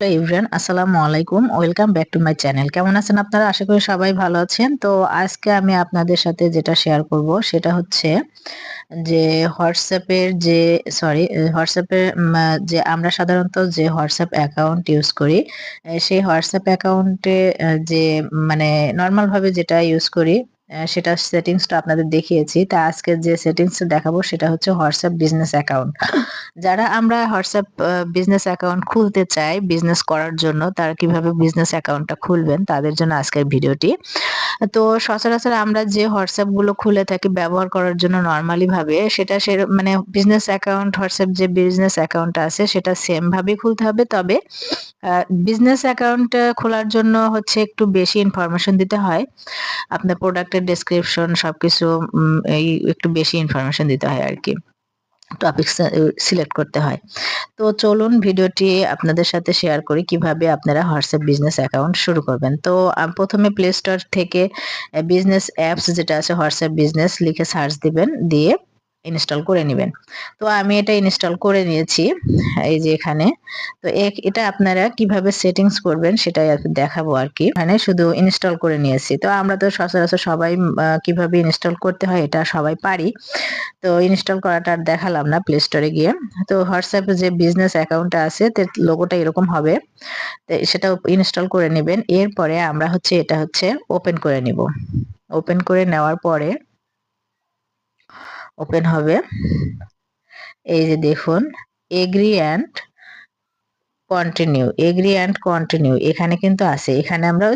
Hello everyone আসসালামু আলাইকুম। Welcome back to my channel. কেমন আছেন আপনারা? আশা করি সবাই ভালো আছেন। তো আজকে আমি আপনাদের সাথে যেটা শেয়ার করব, সেটা হচ্ছে যে হোয়াটসঅ্যাপের যে সরি হোয়াটসঅ্যাপের যে আমরা সাধারণত যে হোয়াটসঅ্যাপ অ্যাকাউন্ট ইউজ করি সেই হোয়াটসঅ্যাপ অ্যাকাউন্টে যে মানে নর্মালভাবে যেটা ইউজ করি সেটা সেটিংসটা আপনাদের দেখিয়েছি। তা আজকে যে সেটিংস দেখাবো সেটা হচ্ছে হোয়াটসঅ্যাপ বিজনেস অ্যাকাউন্ট যারা আমরা হোয়াটসঅ্যাপ বিজনেস অ্যাকাউন্ট খুলতে চাই বিজনেস করার জন্য, তারা কীভাবে বিজনেস অ্যাকাউন্টটা খুলবেন তাদের জন্য আজকের ভিডিওটি। তো সচরাচর আমরা যে হোয়াটসঅ্যাপগুলো খুলে থাকি ব্যবহার করার জন্য নর্মালি ভাবে, সেটা সে মানে বিজনেস অ্যাকাউন্ট হোয়াটসঅ্যাপ যে বিজনেস অ্যাকাউন্ট আছে, সেটা সেম ভাবে খুলতে হবে। তবে বিজনেস অ্যাকাউন্ট খোলার জন্য হচ্ছে একটু বেশি ইনফরমেশন দিতে হয়। আপনার প্রোডাক্টের ডেসক্রিপশন সবকিছু এই একটু বেশি ইনফরমেশন দিতে হয় আর কি টপিক সিলেক্ট করতে হয়। তো চলুন ভিডিওটি আপনাদের সাথে শেয়ার করি কীভাবে আপনারা হোয়াটসঅ্যাপ বিজনেস অ্যাকাউন্ট শুরু করবেন। তো প্রথমে প্লে স্টোর থেকে বিজনেস অ্যাপস যেটা আছে হোয়াটসঅ্যাপ বিজনেস লিখে সার্চ দিবেন, দিয়ে ইনস্টল করে নেবেন। তো আমি এটা ইনস্টল করে নিয়েছি, এই যে এখানে। তো এটা আপনারা কীভাবে সেটিংস করবেন সেটাই দেখাবো আর কি। এখানে শুধু ইনস্টল করে নিয়েছি। তো আমরা তো সচরাচর সবাই কীভাবে ইনস্টল করতে হয় এটা সবাই পারি। তো ইনস্টল করাটা আর দেখালাম না প্লে স্টোরে গিয়ে। তো হোয়াটসঅ্যাপে যে বিজনেস অ্যাকাউন্টটা আছে লোগোটা এরকম হবে। সেটা ইনস্টল করে নেবেন। এরপরে আমরা হচ্ছে এটা হচ্ছে ওপেন করে নিব। ওপেন করে নেওয়ার পরে ওপেন হবে। এই যে দেখুন agree and continue agree and continue এখানে কিন্তু আছে। এখানে আমরা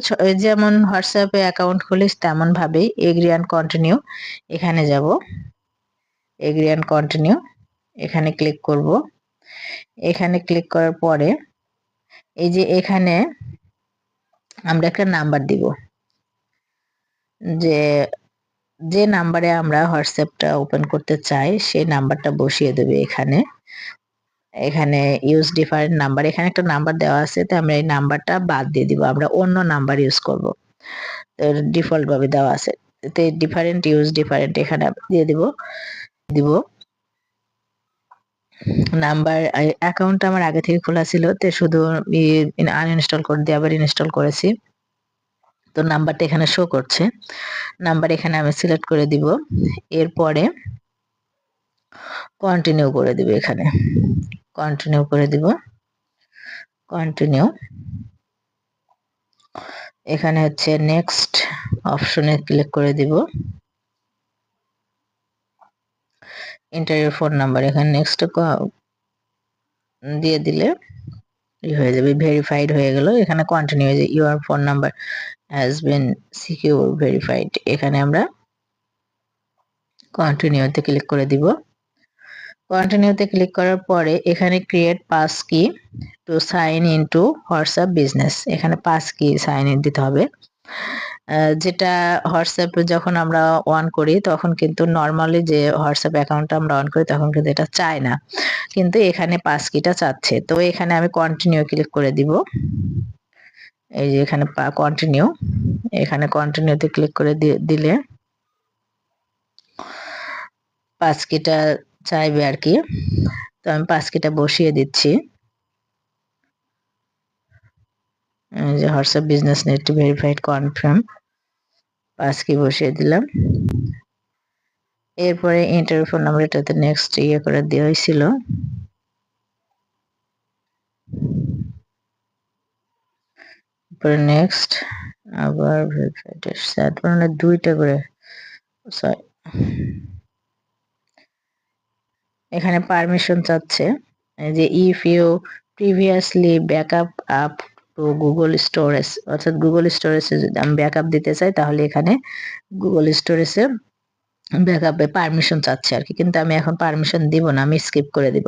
যেমন হোয়াটসঅ্যাপে অ্যাকাউন্ট খুলিস তেমন ভাবেই এগ্রি অ্যান্ড কন্টিনিউ এখানে যাব। এগ্রি অ্যান্ড কন্টিনিউ এখানে ক্লিক করব। এখানে ক্লিক করার পরে এই যে এখানে আমরা একটা নাম্বার দিব। যে যে নাম্বারে আমরা হোয়াটসঅ্যাপটা ওপেন করতে চাই, সেই নাম্বারটা বসিয়ে দেবে এখানে। এখানে ইউজ ডিফারেন্ট নাম্বার এখানে একটা নাম্বার দেওয়া আছে, তো আমরা এই নাম্বারটা বাদ দিয়ে দিব, আমরা অন্য নাম্বার ইউজ করব। তো ডিফল্ট ভাবে দেওয়া আছে। তো ডিফারেন্ট ইউজ ডিফারেন্ট এখানে দিয়ে দিব দিব। নাম্বার অ্যাকাউন্ট আমার আগে থেকে খোলা ছিল, তো শুধু আনইনস্টল করে দিয়ে আবার ইনস্টল করেছি। তো নাম্বারটা এখানে শো করছে। নাম্বার এখানে আমি সিলেক্ট করে দিব। এরপরে কন্টিনিউ করে দিব এখানে। কন্টিনিউ করে দিব। কন্টিনিউ এখানে হচ্ছে নেক্সট অপশনে ক্লিক করে দিব। ইন্টারভিউ ফোন নাম্বার এখানে নেক্সট দিয়ে দিলে হয়ে যাবে ভেরিফাইড হয়ে গেল। এখানে কন্টিনিউ হয়ে যায় your phone number has been secure verified এখানে আমরা কন্টিনিউতে ক্লিক করে দিব। কন্টিনিউতে ক্লিক করার পরে এখানে create pass key to sign in to WhatsApp business এখানে পাস কি সাইন ইন দিতে হবে। যেটা হোয়াটসঅ্যাপ যখন আমরা অন করি, তখন কিন্তু নর্মালি যে হোয়াটসঅ্যাপ অ্যাকাউন্টটা আমরা অন করি, তখন কিন্তু এটা চায় না। কিন্তু এখানে পাস কিটা চাচ্ছে। তো এখানে আমি কন্টিনিউ ক্লিক করে দিব। এই যে এখানে কন্টিনিউ এখানে কন্টিনিউতে ক্লিক করে দিলে পাঁচ কিটা চাইবে আর কি। তো আমি পাঁচ কিটা বসিয়ে দিচ্ছি। যে WhatsApp business net verified confirm পাঁচ কি বসিয়ে দিলাম। এরপরে ইন্টারভিউ ফোন নাম্বার এটাতে নেক্সট ইয়ে করে দেওয়া হয়েছিল নেক্সট আবার ভেরিফাইড তারপরে মানে দুইটা করে সরি এখানে পারমিশন চাচ্ছে যে if you previously backup up to Google storage অর্থাৎ গুগল স্টোরেজে যদি আমি ব্যাকআপ দিতে চাই, তাহলে এখানে গুগল স্টোরেজে ব্যাকআপে পারমিশন চাচ্ছে আর কি। কিন্তু আমি এখন পারমিশন দিব না, আমি স্কিপ করে দিব।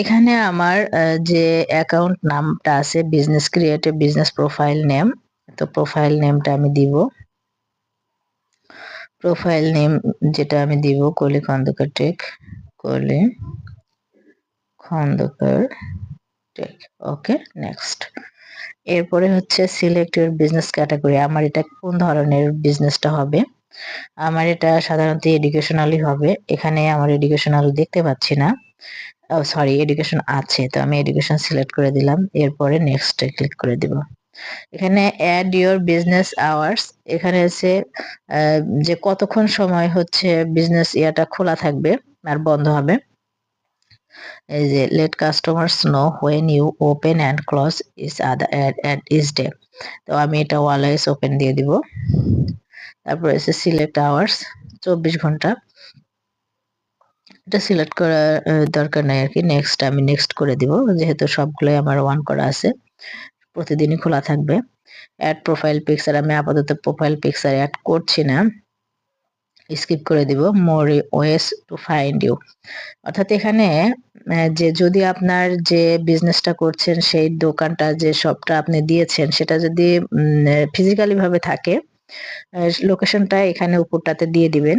এখানে আমার যে অ্যাকাউন্ট নামটা আছে business creative business profile name তো প্রোফাইল নেমটা আমি দিব। প্রোফাইল নেম যেটা আমি দিব, কলি খন্দকার টেক কলি খন্দকার টেক ওকে নেক্সট এরপরে হচ্ছে সিলেক্ট ইউর বিজনেস ক্যাটাগরি আমার এটা কোন ধরনের বিজনেসটা হবে? আমার এটা সাধারণত এডুকেশনালই হবে। এখানে আমার এডুকেশনাল দেখতে পাচ্ছি না। সরি এডুকেশন আছে, তো আমি এডুকেশন সিলেক্ট করে দিলাম। এরপরে নেক্সট ক্লিক করে দিব। এখানে অ্যাড ইউর বিজনেস আওয়ার্স এখানে আছে যে কতক্ষণ সময় হচ্ছে বিজনেস ইয়াটা খোলা থাকবে আর বন্ধ হবে। এই যে let customers know when you open and close is other at is day তো আমি এটা ওয়ালাইস ওপেন দিয়ে দিব। তারপর এসে সিলেক্ট আওয়ার্স চব্বিশ ঘণ্টা। এটা সিলেক্ট করার দরকার নাই আর কি। নেক্সট আমি নেক্সট করে দিব, যেহেতু সবগুলোই আমার ওয়ান করা আছে। প্রতিদিনই খোলা থাকবে। অ্যাড প্রোফাইল পিকচার আমি আপাতত প্রোফাইল পিকচার অ্যাড করছি না। স্কিপ করে দিব more ways to find you অর্থাৎ এখানে যে যদি আপনার যে বিজনেসটা করছেন, সেই দোকানটা যে শপটা আপনি দিয়েছেন, সেটা যদি ফিজিক্যালি ভাবে থাকে লোকেশনটা এখানে উপরটাতে দিয়ে দিবেন।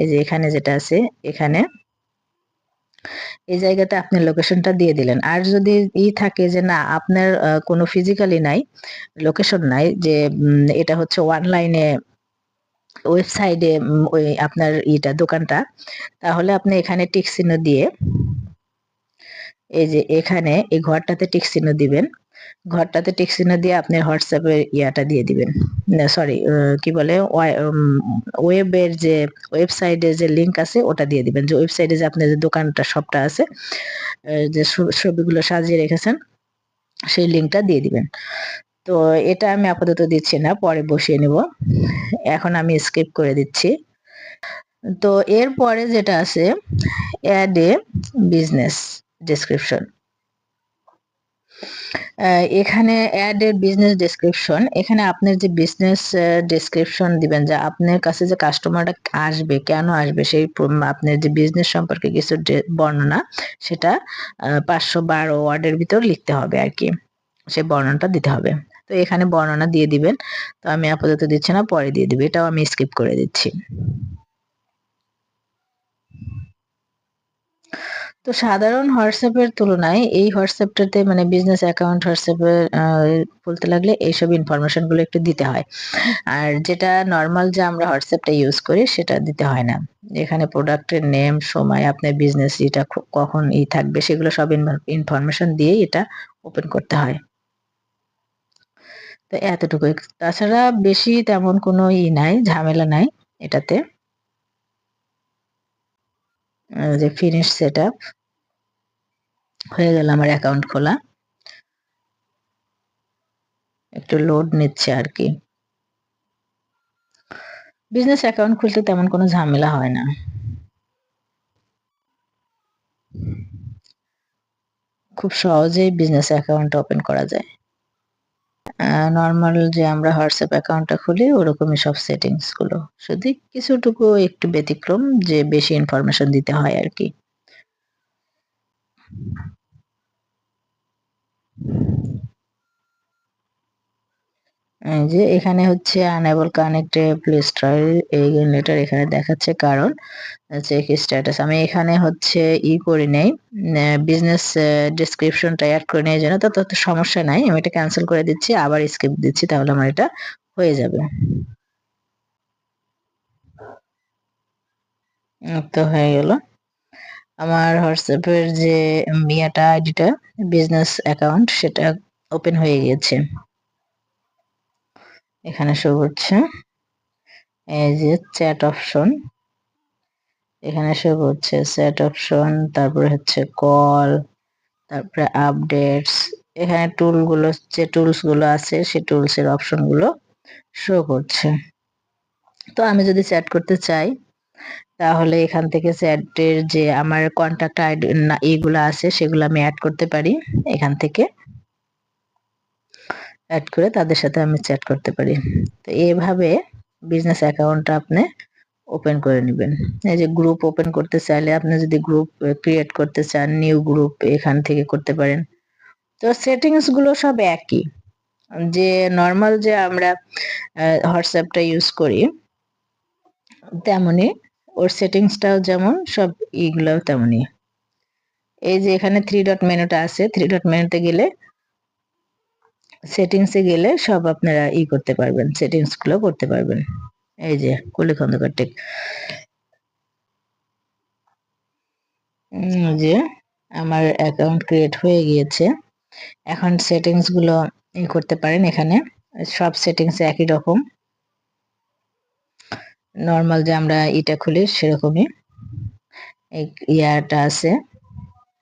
এই যে এখানে যেটা আছে, এখানে। এই জায়গাতে আপনি লোকেশনটা দিয়ে দিলেন। আর যদি ই থাকে যে না, আপনার কোনো ফিজিক্যালি নাই লোকেশন নাই, যে এটা হচ্ছে অনলাইনে ওয়েবসাইটে ওই আপনার ইটা দোকানটা, তাহলে আপনি এখানে টিক চিহ্ন দিয়ে, এই যে এখানে এই ঘরটাতে টিক চিহ্ন দিবেন। ঘরটাতে টিক চিহ্ন দিয়ে আপনি হোয়াটসঅ্যাপের ইয়াটা দিয়ে দিবেন। সরি কি বলে ওয়েবের যে ওয়েবসাইটে যে লিংক আছে, ওটা দিয়ে দিবেন। যে ওয়েবসাইটে যে আপনার যে দোকানটা সবটা আছে যে ছবিগুলো সাজিয়ে রেখেছেন, সেই লিঙ্কটা দিয়ে দিবেন। তো এটা আমি আপাতত দিচ্ছি না, পরে বসিয়ে নেব। এখন আমি স্কিপ করে দিচ্ছি। তো এরপরে যেটা আছে অ্যাড এ বিজনেস ডেসক্রিপশন এখানে অ্যাড এর বিজনেস ডেসক্রিপশন এখানে আপনার যে বিজনেস ডেসক্রিপশন দিবেন, যে আপনার কাছে যে কাস্টমারটা আসবে, কেন আসবে, সেই আপনার যে বিজনেস সম্পর্কে কিছু বর্ণনা, সেটা পাঁচশো বারো ওয়ার্ডের ভিতর লিখতে হবে আর কি। সেই বর্ণনাটা দিতে হবে। তো এখানে বর্ণনা দিয়ে দিবেন। তো আমি আপাতত দিচ্ছি না, পরে দিয়ে দিবে। এটাও আমি স্কিপ করে দিচ্ছি। তো সাধারণ হোয়াটসঅ্যাপের তুলনায় এই হোয়াটসঅ্যাপটাতে মানে বিজনেস অ্যাকাউন্ট হোয়াটসঅ্যাপে বলতে লাগলে এইসব ইনফরমেশনগুলো একটু দিতে হয়। আর যেটা নর্মাল যে আমরা হোয়াটসঅ্যাপটা ইউজ করি সেটা দিতে হয় না। এখানে প্রোডাক্টের নেম সময়, আপনার বিজনেস এটা কখন ই থাকবে সেগুলো সব ইনফরমেশন দিয়ে এটা ওপেন করতে হয়। তো এতটুকুই। তাছাড়া বেশি তেমন কোনো ই নাই, ঝামেলা নাই এটাতে। যে ফিনিশ সেট হয়ে গেল আমার অ্যাকাউন্ট খোলা। একটু লোড নিচ্ছে আর কি। বিজনেস অ্যাকাউন্ট খুলতে তেমন কোনো ঝামেলা হয় না। খুব সহজেই বিজনেস অ্যাকাউন্ট ওপেন করা যায়। নর্মাল যে আমরা হোয়াটসঅ্যাপ অ্যাকাউন্টটা খুলি, ওরকমই সব সেটিংসগুলো শুধু কিছুটুকু একটু ব্যতিক্রম, যে বেশি ইনফরমেশন দিতে হয় আর কি। যে এখানে হচ্ছে আনএবল কানেক্টেড প্লে স্টোর এই লেটার এখানে দেখাচ্ছে কারণ চেক স্ট্যাটাস আমি এখানে হচ্ছে ই করে নেই বিজনেস ডিসক্রিপশনটা অ্যাড করে নেই জন্য তো তত সমস্যা নাই। আমি এটা ক্যান্সেল করে দিচ্ছি, আবার স্কিপ দিচ্ছি, তাহলে আমার এটা হয়ে যাবে। তো হয়ে গেল। আমার হোয়াটসঅ্যাপের যে মিয়াটা আইডিটা বিজনেস অ্যাকাউন্ট সেটা ওপেন হয়ে গিয়েছে। এখানে শো করছে। এই যে চ্যাট অপশন এখানে শো করছে চ্যাট অপশন তারপরে হচ্ছে কল তারপরে আপডেটস এখানে টুলগুলো যে টুলসগুলো আছে, সেই টুলসের অপশনগুলো শো করছে। তো আমি যদি চ্যাট করতে চাই, তাহলে এখান থেকে চ্যাটের যে আমার কন্ট্যাক্ট আইডি এইগুলো আছে, সেগুলো আমি অ্যাড করতে পারি এখান থেকে। অ্যাড করে তাদের সাথে আমি চ্যাট করতে পারি। তো এভাবে বিজনেস অ্যাকাউন্টটা আপনি ওপেন করে নেবেন। এই যে গ্রুপ ওপেন করতে চাইলে আপনি যদি গ্রুপ ক্রিয়েট করতে চান নিউ গ্রুপ এখান থেকে করতে পারেন। তো সেটিংসগুলো সব একই। যে নর্মাল যে আমরা হোয়াটসঅ্যাপটা ইউজ করি তেমনই ওর সেটিংসটাও যেমন, সব ইগুলোও তেমনই। এই যে এখানে থ্রি ডট মেনুটা আছে থ্রি ডট মেনুতে গেলে সেটিংসে গেলে সব আপনারা ই করতে পারবেন সেটিংসগুলো করতে পারবেন। এই যে কুলি খন্দকার টেক। যে, আমার অ্যাকাউন্ট ক্রিয়েট হয়ে গিয়েছে। এখন সেটিংসগুলো ই করতে পারেন এখানে। সব সেটিংস একই রকম। নর্মাল যে আমরা এটা খুলি সেরকমই। ইয়াটা আছে।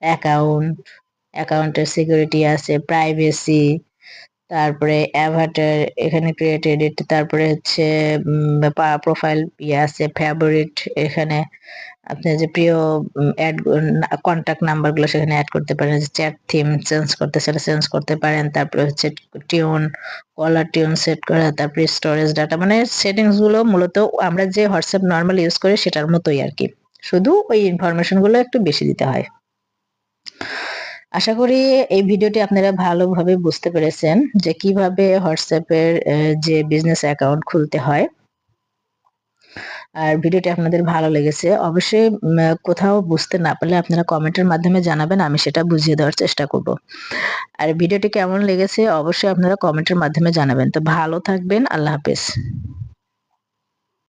অ্যাকাউন্ট অ্যাকাউন্টের সিকিউরিটি আছে প্রাইভেসি তারপরে অ্যাভাটার এখানে ক্রিয়েট এডিট তারপরে হচ্ছে প্রোফাইল ইয়ে আছে ফেভারিট এখানে আপনি যে প্রিয় অ্যাড কন্ট্যাক্ট নাম্বারগুলো সেখানে অ্যাড করতে পারেন চ্যাট থিম চেঞ্জ করতে, সেটা চেঞ্জ করতে পারেন, তারপরে হচ্ছে টিউন কলার টিউন সেট করা, তারপরে স্টোরেজ ডাটা মানে সেটিংসগুলো মূলত আমরা যে হোয়াটসঅ্যাপ নর্মাল ইউজ করি সেটার মতোই আর কি। শুধু ওই ইনফরমেশনগুলো একটু বেশি দিতে হয়। আশা করি এই ভিডিওটি আপনারা ভালোভাবে বুঝতে পেরেছেন যে কীভাবে হোয়াটসঅ্যাপের যে বিজনেস অ্যাকাউন্ট খুলতে হয়। আর ভিডিওটি আপনাদের ভালো লেগেছে, অবশ্যই কোথাও বুঝতে না পারলে আপনারা কমেন্টের মাধ্যমে জানাবেন, আমি সেটা বুঝিয়ে দেওয়ার চেষ্টা করব। আর ভিডিওটি কেমন লেগেছে, অবশ্যই আপনারা কমেন্টের মাধ্যমে জানাবেন। তো ভালো থাকবেন, আল্লাহ হাফেজ।